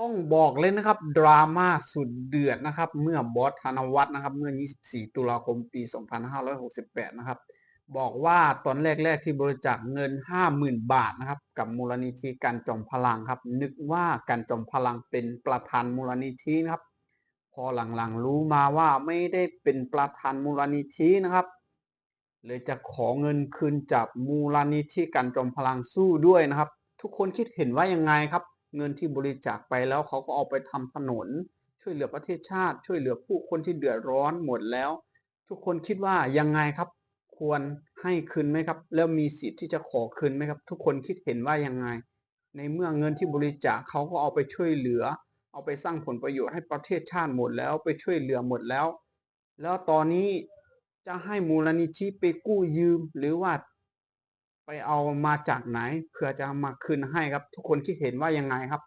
ต้องบอกเลยนะครับ ดราม่าสุดเดือดนะครับ เมื่อบอสธนวัฒน์นะครับ เมื่อ 24 ตุลาคมปี 2568 นะครับ บอกว่าตอนแรก ๆ ที่บริจาคเงิน 50,000 บาทนะครับ กับมูลนิธิการจอมพลังครับ นึกว่าการจอมพลังเป็นประธานมูลนิธินะครับ พอหลังๆรู้มาว่าไม่ได้เป็นประธานมูลนิธินะครับเลยจะขอเงินคืนจากมูลนิธิการจอมพลังสู้ด้วยนะครับ ทุกคนคิดเห็นว่ายังไงครับ เงินที่บริจาคไปแล้วเขาก็เอาไปทำถนน ช่วยเหลือประเทศชาติ ช่วยเหลือผู้คนที่เดือดร้อนหมดแล้ว ทุกคนคิดว่ายังไงครับ ควรให้คืนไหมครับ แล้วมีสิทธิ์ที่จะขอคืนไหมครับ ทุกคนคิดเห็นว่ายังไง ในเมื่อเงินที่บริจาคเขาก็เอาไปช่วยเหลือ เอาไปสร้างผลประโยชน์ให้ประเทศชาติหมดแล้วไปช่วยเหลือหมดแล้ว แล้วตอนนี้จะให้มูลนิธิไปกู้ยืมหรือว่า เอามาจากไหนเพื่อจะมาคืนให้ครับ ทุกคนคิดเห็นว่ายังไงครับ